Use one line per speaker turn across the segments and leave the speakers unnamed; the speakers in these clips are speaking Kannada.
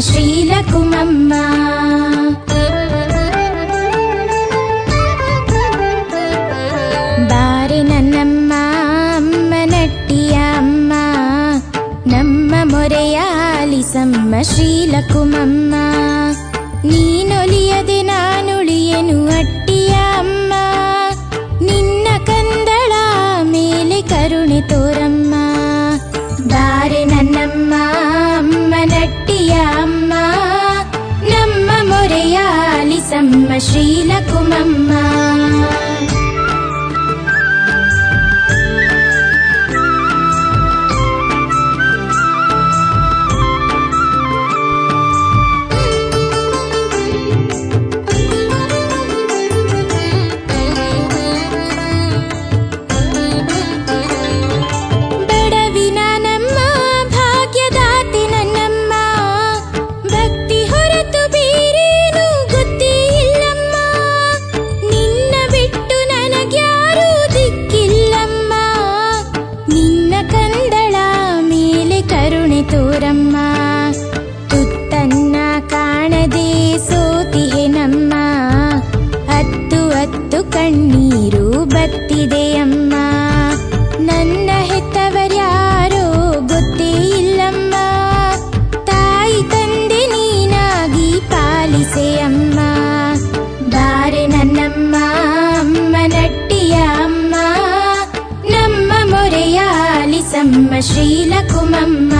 ಶ್ರೀಲಕುಮಮ್ಮ ಬಾರೆ ನನ್ನಮ್ಮ ಅಮ್ಮ ನಟ್ಟಿಯ ಅಮ್ಮ ನಮ್ಮ ಮೊರೆಯ ಆಲಿಸಮ್ಮ ಶ್ರೀಲಕುಮಮ್ಮ ನೀನೊಲಿಯದೆ ನಾನುಳಿಯನು ಅಟ್ಟಿಯ ಅಮ್ಮ ನಿನ್ನ ಕಂದಳ ಮೇಲೆ ಕರುಣೆ ತೋರಮ್ಮ ಆಲಿಸಮ್ಮ ಶ್ರೀಲಕುಮಮ್ಮ ತೋರಮ್ಮ ತುತ್ತನ್ನ ಕಾಣದೆ ಸೋತಿಹೆ ನಮ್ಮ. ಹತ್ತು ಹತ್ತು ಕಣ್ಣೀರು ಬತ್ತಿದೆಯಮ್ಮ ನನ್ನ ಹೆತ್ತವರ್ಯಾರೋ ಗೊತ್ತೇ ಇಲ್ಲಮ್ಮ. ತಾಯಿ ತಂದೆ ನೀನಾಗಿ ಪಾಲಿಸೆ ಅಮ್ಮ. ಬಾರೆ ನನ್ನಮ್ಮ, ಅಮ್ಮ ನಟ್ಟಿಯ ಅಮ್ಮ. ನಮ್ಮ ಮೊರೆಯಾಲಿಸಮ್ಮ ಶ್ರೀಲಕುಮಮ್ಮ.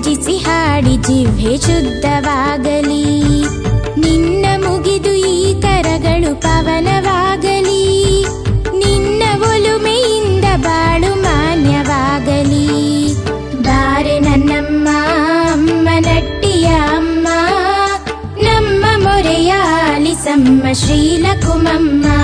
ಭಜಿಸಿ ಹಾಡಿ ಜಿಹ್ವೆ ಶುದ್ಧವಾಗಲಿ. ನಿನ್ನ ಮುಗಿದು ಈ ಕರಗಳು ಪವನವಾಗಲಿ. ನಿನ್ನ ಒಲುಮೆಯಿಂದ ಬಾಳು ಮಾನ್ಯವಾಗಲಿ. ಬಾರೆ ನನ್ನಮ್ಮ ನಟ್ಟಿಯ ಅಮ್ಮ. ನಮ್ಮ ಮೊರೆಯಾಲಿಸಮ್ಮ ಶ್ರೀಲಕುಮಮ್ಮ.